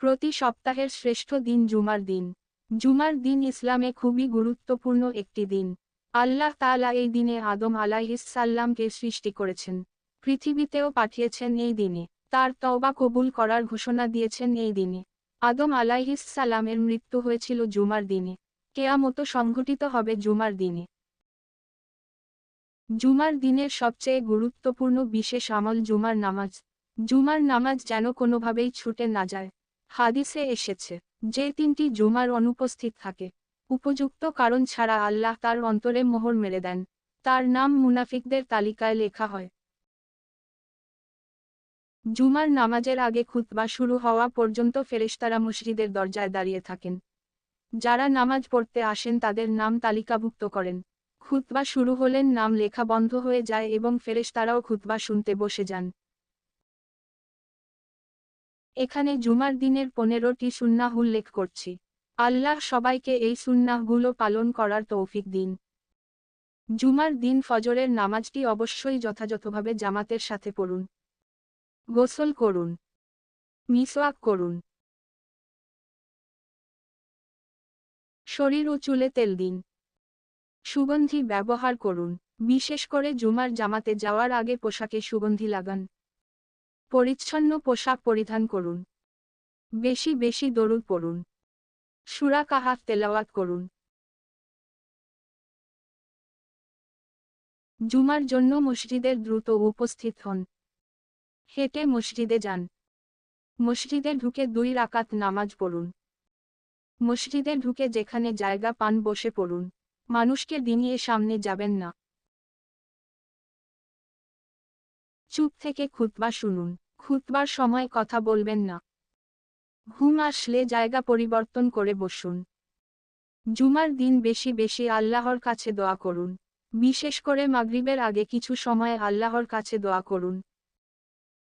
প্রতি সপ্তাহের শ্রেষ্ঠ দিন জুমার দিন। জুমার দিন ইসলামে খুবই গুরুত্বপূর্ণ একটি দিন। আল্লাহ তাআলা এই দিনে আদম আলাইহিসসাল্লামকে সৃষ্টি করেছেন। পৃথিবীতেও পাঠিয়েছেন এই দিনে। তার তওবা কবুল করার ঘোষণা দিয়েছেন এই দিনে। আদম আলাইহিসসালামের মৃত্যু হয়েছিল জুমার দিনে। কেয়ামত সংঘটিত হবে জুমার দিনে। জুমার দিনের সবচেয়ে গুরুত্বপূর্ণ বিশেষ আমল জুমার নামাজ। জুমার নামাজ যেন কোনোভাবেই ছুটে না যায়। হাদিসে এসেছে, যে তিনটি জুমার অনুপস্থিত থাকে। উপযুক্ত কারণ ছাড়া আল্লাহ তার অন্তরে মোহর মেরে দেন। তার নাম মুনাফিকদের তালিকায় লেখা হয়। জুমার নামাজের আগে খুতবা শুরু হওয়া পর্যন্ত ফেরেশতারা মসজিদের দরজায় দাঁড়িয়ে থাকেন। যারা নামাজ পড়তে আসেন তাদের নাম তালিকাভুক্ত করেন। খুতবা শুরু হলেন নাম লেখা বন্ধ হয়ে যায় এবং ফেরেশতারাও খুতবা শুনতে বসে যান। এখানে জুমার দিনের পনেরোটি সুন্নাহ উল্লেখ করছি। আল্লাহ সবাইকে এই সুন্নাহগুলো পালন করার তৌফিক দিন। জুমার দিন ফজরের নামাজটি অবশ্যই যথাযথভাবে জামাতের সাথে পড়ুন। গোসল করুন। মিসওয়াক করুন। শরীর ও চুলে তেল দিন। সুগন্ধি ব্যবহার করুন। বিশেষ করে জুমার জামাতে যাওয়ার আগে পোশাকে সুগন্ধি লাগান। পরিচ্ছন্ন পোশাক পরিধান করুন। বেশি বেশি দরুদ পড়ুন। সুরা কাহাফ তেলাওয়াত করুন। জুমার জন্য মসজিদের দ্রুত উপস্থিত হন। হেঁটে মসজিদে যান। মসজিদে ঢুকে দুই রাকাত নামাজ পড়ুন। মসজিদে ঢুকে যেখানে জায়গা পান বসে পড়ুন। মানুষকে দিনিয়ে সামনে যাবেন না। চুপ থেকে খুতবা শুনুন, খুতবার সময় কথা বলবেন না। ঘুম আসলে জায়গা পরিবর্তন করে বসুন। জুমার দিন বেশি বেশি আল্লাহর কাছে দোয়া করুন। বিশেষ করে মাগরিবের আগে কিছু সময় আল্লাহর কাছে দোয়া করুন।